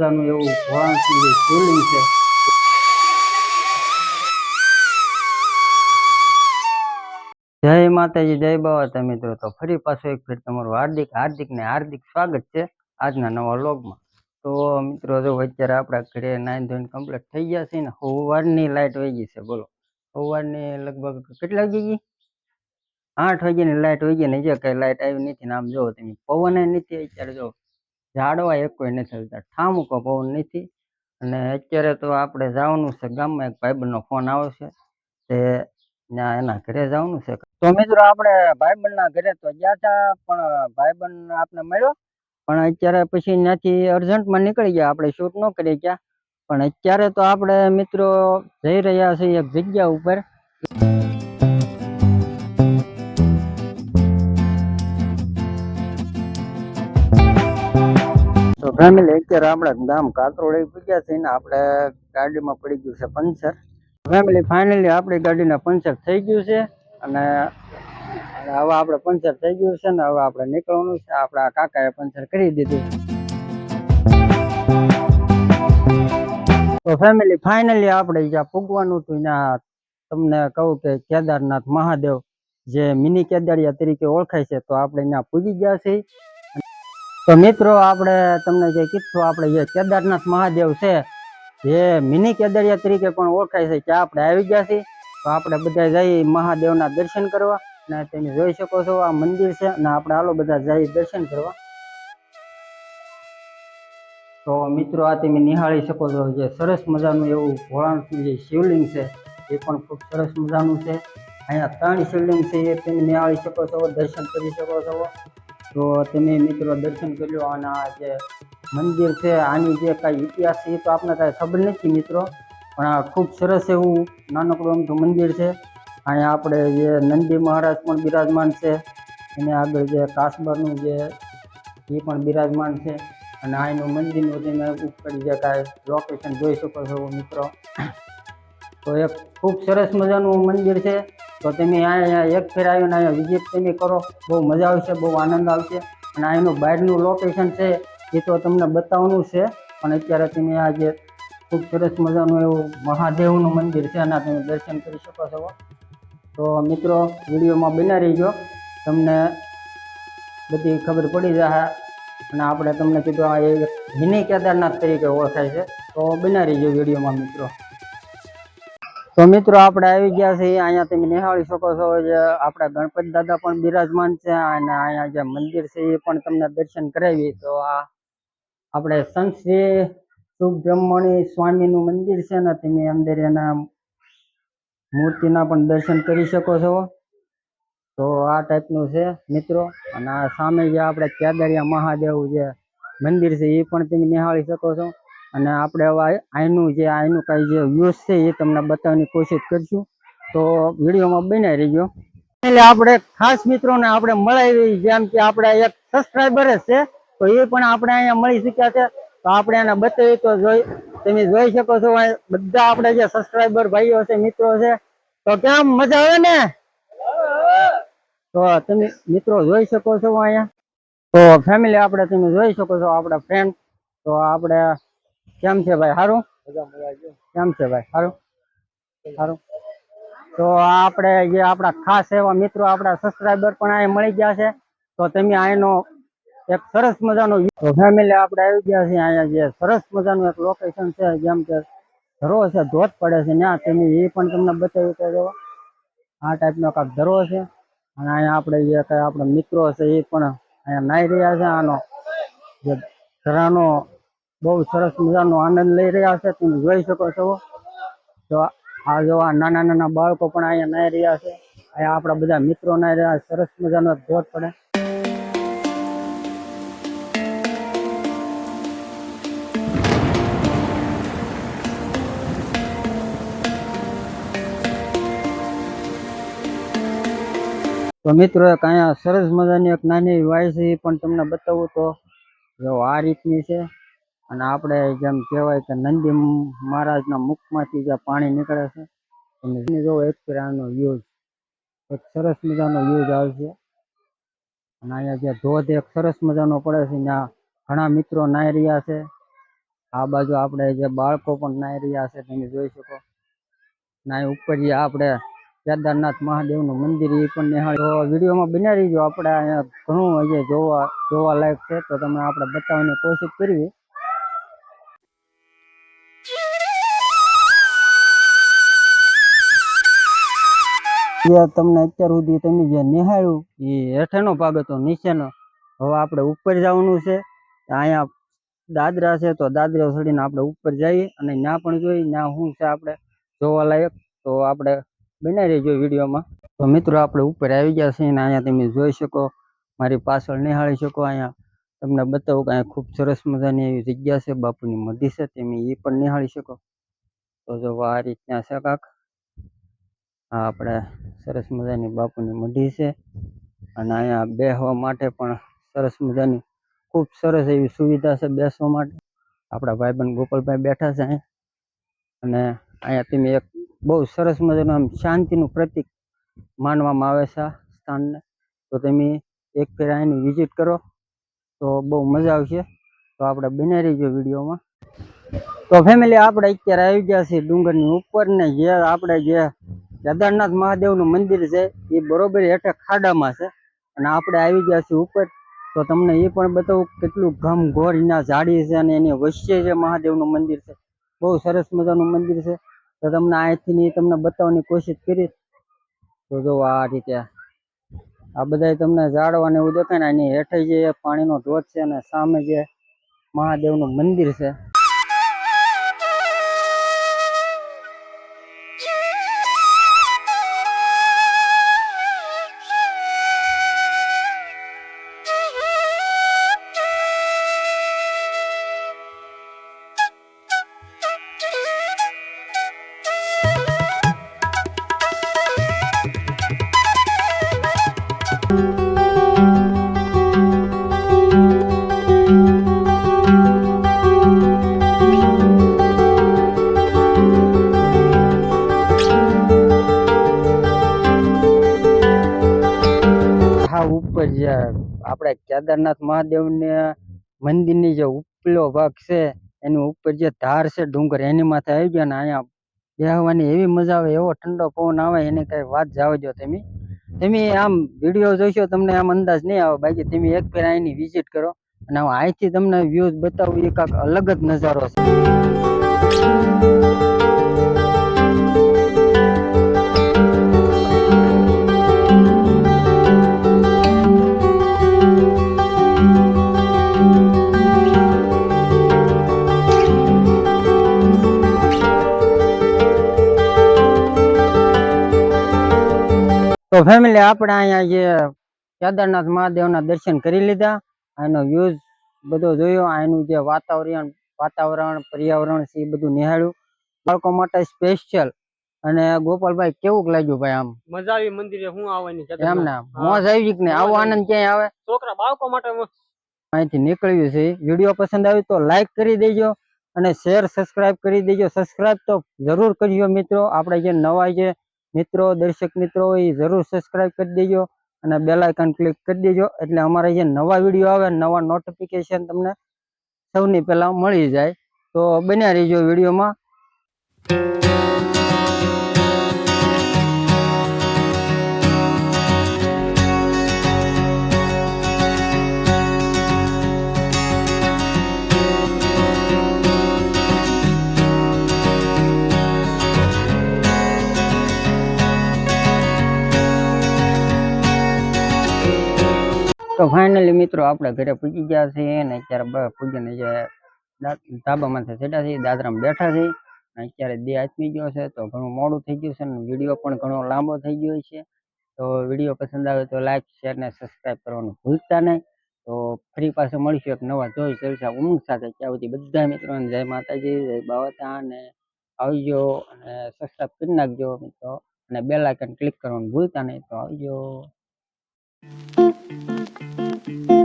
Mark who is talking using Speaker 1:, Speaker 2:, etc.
Speaker 1: પોતાનું એવું જે શિવલિંગ છે. જય માતાજી, જય બાબા મિત્રો. તો ફરી પાછું એક ફેર તમારું હાર્દિક હાર્દિક ને હાર્દિક સ્વાગત છે આજના નવા વ્લોગમાં. તો મિત્રો, જો અત્યારે આપણા ઘરે નાઈન ધોઈને કમ્પ્લીટ થઈ ગયા છે ને, સવારની લાઇટ વહી ગઈ છે, બોલો. સવારની લગભગ કેટલા વાગી ગઈ? આઠ વાગ્યાની લાઇટ વહી ગઈ ને જે કઈ લાઇટ આવી નથી ને, આમ જોવો તમે પવન નથી અત્યારે જો ઝાડવા એક કોઈ નથી આવતા ઠામુકો પવન નથી. અને અત્યારે તો આપણે જવાનું છે, ગામમાં એક ભાઈબંધનો ફોન આવ્યો છે, તે ત્યાં એના ઘરે જવાનું છે. તો મિત્રો આપણે ભાઈબંધના ઘરે તો ગયા હતા પણ ભાઈબંધ આપને મળ્યો. પણ અત્યારે પછી ત્યાંથી અર્જન્ટમાં નીકળી ગયા, આપણે શૂટ ન કરી ગયા. પણ અત્યારે તો આપણે મિત્રો જઈ રહ્યા છીએ એક જગ્યા ઉપર. ફેમિલી અત્યારે આપણે ગામ કાતરોડી પૂગ્યા છે ને આપણે ગાડીમાં પડી ગયું છે પંચર. ફેમિલી ફાઇનલી આપણી ગાડીને પંચર થઈ ગયું છે અને અને હવે આપણે પંચર થઈ ગયું છે ને હવે આપણે નીકળવાનું છે. આપણા કાકાએ પંચર કરી દીધું. તો ફેમિલી ફાઇનલી આપણે જ્યાં પૂગવાનું હતું ત્યાં તમને કહું કે કેદારનાથ મહાદેવ જે મિની કેદારિયા તરીકે ઓળખાય છે, તો આપણે ત્યાં પૂગી ગયા છીએ. તો મિત્રો, આપણે તમને જે કીધું, આપણે જે કેદારનાથ મહાદેવ છે, જે મિની કેદારિયા તરીકે પણ ઓળખાય છે, ત્યાં આપણે આવી ગયા છીએ. તો આપણે બધા જઈ મહાદેવના દર્શન કરવા અને તમે જોઈ શકો છો, આ મંદિર છે અને આપણે હાલો બધા જઈ દર્શન કરવા. તો મિત્રો, આ તમે નિહાળી શકો છો જે સરસ મજાનું એવું ભોળાનું જે શિવલિંગ છે, એ પણ ખૂબ સરસ મજાનું છે. અહીંયા ત્રણ શિવલિંગ છે, એ તમે નિહાળી શકો છો, દર્શન કરી શકો છો. તો તમે મિત્રો દર્શન કર્યો અને આ જે મંદિર છે, આની જે કાંઈ ઇતિહાસ છે, એ તો આપણને કાંઈ ખબર નથી મિત્રો. પણ આ ખૂબ સરસ એવું નાનકડું અમથું મંદિર છે. અહીંયા આપણે જે નંદી મહારાજ પણ બિરાજમાન છે. એને આગળ જે કાસબાનું જે, એ પણ બિરાજમાન છે. અને અહીંનું મંદિરનું તમે ઉપર જે કાંઈ લોકેશન જોઈ શકો છો મિત્રો. તો એક ખૂબ સરસ મજાનું મંદિર છે. તો તમે અહીંયા એક ફેર આવીને અહીંયા વિઝિટ તમે કરો. બહુ મજા આવશે, બહુ આનંદ આવશે. અને અહીંનું બહારનું લોકેશન છે, એ તો તમને બતાવવાનું છે. પણ અત્યારે તમે આ જે ખૂબ સરસ મજાનું એવું મહાદેવનું મંદિર છે, એના તમે દર્શન કરી શકો છો. તો મિત્રો, વિડીયોમાં બના રહીજો. તમને બધી ખબર પડી જશે અને આપણે તમને કીધું આ એક મિની કેદારનાથ તરીકે ઓળખાય છે. તો બનાવી રહીજો વિડીયોમાં મિત્રો. તો મિત્રો આપણે આવી ગયા છીએ, અહીંયા તમે નિહાળી શકો છો જે આપણા ગણપતિ દાદા પણ બિરાજમાન છે અને અહીંયા જે મંદિર છે એ પણ તમને દર્શન કરાવી તો આ આપણે સંત શ્રી સુબ્રહ્મણ્ય સ્વામીનું મંદિર છે ને તમે અંદર એના મૂર્તિના પણ દર્શન કરી શકો છો. તો આ ટાઈપનું છે મિત્રો, અને આ સામે જે આપણે કેદારિયા મહાદેવ જે મંદિર છે એ પણ તમે નિહાળી શકો છો. અને આપણે હવે આનું જે, આનું કાંઈ જે વ્યૂઝ છે એ તમને બતાવવાની કોશિશ કરીશું. તો વિડીયોમાં બનાવી રહીજો. એટલે આપણે ખાસ મિત્રોને આપણે મળાવી જેમ કે આપણે એક સબસ્ક્રાઈબર જ છે, તો એ પણ આપણે અહીંયા મળી શક્યા છે. તો આપણે એને બતાવી તો જોઈ, તમે જોઈ શકો છો બધા આપણે જે સબસ્ક્રાઈબર ભાઈઓ છે, મિત્રો છે. તો કેમ મજા આવે ને? તો તમે મિત્રો જોઈ શકો છો અહીંયા. તો ફેમિલી આપણે તમે જોઈ શકો છો, આપણા ફ્રેન્ડ તો આપણે કેમ છે ભાઈ? સારું કેમ છે ભાઈ? સારું સારું તો આપણે જે આપણા ખાસ એવા મિત્રો આપણા સબસ્ક્રાઈબર પણ અહીંયા મળી ગયા છે. તો તમે અહીંનો એક સરસ મજાનો ફેમિલી આપણે આવી ગયા છે અહીંયા જે સરસ મજાનું એક લોકેશન છે જેમ કે ધરો છે ધોધ પડે છે ત્યાં. તમે એ પણ તમને બતાવી તો જો આ ટાઈપનો કાંક ધરો છે. અને અહીંયા આપણે જે કાંઈ આપણા મિત્રો છે એ પણ અહીંયા નાહી રહ્યા છે. આનો જે ધરાનો બહુ સરસ મજાનો આનંદ લઈ રહ્યા છે, તમે જોઈ શકો છો. તો આ જો આ નાના નાના બાળકો પણ અહીંયા નાહી રહ્યા છે. અહીંયા આપણા બધા મિત્રો નાઈ રહ્યા, સરસ મજાનો ધોધ પડે. તો મિત્રો, એક અહીંયા સરસ મજાની એક નાની વાય છે, એ પણ તમને બતાવું તો. જો આ રીતની છે. અને આપણે જેમ કહેવાય કે નંદી મહારાજના મુખમાંથી જે પાણી નીકળે છે, તમે જો એક આનો યુઝ એક સરસ મજાનો યુઝ આવશે અને અહીંયા જે ધોધ એક સરસ મજાનો પડે છે, ત્યાં ઘણા મિત્રો નાહી રહ્યા છે. આ બાજુ આપણે જે બાળકો પણ નાહી રહ્યા છે, તમે જોઈ શકો. નાહી ઉપર જે આપણે કેદારનાથ મહાદેવનું મંદિર એ પણ નિહાળ તો વિડીયોમાં બની રહીજો. આપણે અહીંયા ઘણું અહીંયા જોવા જોવાલાયક છે. તો તમે આપણે બતાવવાની કોશિશ કરવી જે તમને અત્યાર સુધી તમે જે નિહાળ્યું, એ હેઠેનો ભાગ હતો, નીચેનો. હવે આપણે ઉપર જવાનું છે. અહીંયા દાદરા છે, તો દાદરા ચડીને આપણે ઉપર જઈએ અને ત્યાં પણ જોઈએ, ત્યાં શું છે આપણે જોવા લાયક તો આપણે બનાવી રહીજો વિડીયોમાં. તો મિત્રો, આપણે ઉપર આવી ગયા છીએ અને અહીંયા તમે જોઈ શકો, મારી પાછળ નિહાળી શકો અહીંયા. તમને બતાવું કે અહીંયા ખૂબ સરસ મજાની એવી જગ્યા છે, બાપુની મધી છે, તમે એ પણ નિહાળી શકો. તો જો આ રીતના છે કાંક. આ આપણે સરસ મજાની બાપુની મઢી છે. અને અહીંયા બેસવા માટે પણ સરસ મજાની, ખૂબ સરસ એવી સુવિધા છે બેસવા માટે. આપણા ભાઈબંધ ગોપાલભાઈ બેઠા છે અહીં. અને અહીંયા તમે એક બહુ સરસ મજાનું આમ શાંતિનું પ્રતીક માનવામાં આવે છે સ્થાનને. તો તમે એક ફેર અહીંની વિઝિટ કરો, તો બહુ મજા આવશે. તો આપણે બનાવી રહીજો વિડીયોમાં. તો ફેમિલી આપણે અત્યારે આવી ગયા છીએ ડુંગરની ઉપર ને જે આપણે જે કેદારનાથ મહાદેવનું મંદિર છે, એ બરોબર હેઠે ખાડામાં છે. અને આપણે આવી ગયા છીએ ઉપર, તો તમને એ પણ બતાવું કેટલું ઘમ ઘોર એના ઝાડી છે અને એની વચ્ચે જે મહાદેવનું મંદિર છે. બહુ સરસ મજાનું મંદિર છે. તો તમને અહીંથી ની તમને બતાવવાની કોશિશ કરી તો જો આ રીતે આ. બધા તમને ઝાડવા ને એવું દેખાય ને એની હેઠે જે પાણીનો ધોધ છે અને સામે જે મહાદેવનું મંદિર છે જે આપણે કેદારનાથ મહાદેવને મંદિરની જે ઉપલો ભાગ છે, એની ઉપર જે ધાર છે ડુંગર, એની માથે આવી ગયા ને અહીંયા બેહવાની એવી મજા આવે, એવો ઠંડો પવન આવે, એની કઈ વાત જાવ જો તમે. તમે આમ વીડિયો જોશો, તમને આમ અંદાજ નહીં આવે. બાકી તમે એક ફેર અહીંની વિઝિટ કરો અને હું અહીંથી તમને વ્યૂઝ બતાવું, એ કાંક અલગ જ નજારો છે. તો ફેમિલી આપણે અહીંયા જે કેદારનાથ મહાદેવના દર્શન કરી લીધા એનો વ્યૂઝ બધો જોયો આનું જે વાતાવરણ વાતાવરણ પર્યાવરણ છે એ બધું નિહાળ્યું. બાળકો માટે સ્પેશિયલ અને ગોપાલભાઈ કેવું લાગ્યું ભાઈ આમ?
Speaker 2: મજા આવી મંદિરે હું આવવાની
Speaker 1: એમ ના? મોજ આવી કે ને આવો આનંદ ક્યાંય આવે?
Speaker 2: છોકરા બાળકો માટે
Speaker 1: અહીંથી નીકળ્યું છે. વીડિયો પસંદ આવ્યો તો લાઈક કરી દેજો અને શેર સબસ્ક્રાઇબ કરી દેજો. સબસ્ક્રાઇબ તો જરૂર કરજો મિત્રો. આપણે જે નવા જે મિત્રો, દર્શક મિત્રો, એ જરૂર સબસ્ક્રાઇબ કરી દેજો અને બેલ આઇકન ક્લિક કરી દેજો. એટલે અમારા જે નવા વીડિયો આવે નવા નોટિફિકેશન તમને સૌની પહેલાં મળી જાય. તો બન્યા રહીજો વિડીયોમાં. તો ફાઇનલી મિત્રો આપણે ઘરે પૂજી ગયા છીએ અને અત્યારે પૂજીને જે ધાબામાંથી ચડ્યા છીએ, દાદરામાં બેઠા છીએ અને અત્યારે દે આચમી ગયો છે તો ઘણું મોડું થઈ ગયું છે અને વીડિયો પણ ઘણો લાંબો થઈ ગયો છે. તો વીડિયો પસંદ આવે તો લાઈક શેર ને સબસ્ક્રાઈબ કરવાનું ભૂલતા નહીં. તો ફરી પાસે મળીશું એક નવા જોઈ ચર્ચા ઉમંગ સાથે. ત્યાં સુધી બધા મિત્રોને જય માતાજી, જય બાવતા અને આવજો અને સબસ્ક્રાઈબ કરી નાખજો મિત્રો. અને બેલ આઇકન ક્લિક કરવાનું ભૂલતા નહીં તો આવજો. Thank you.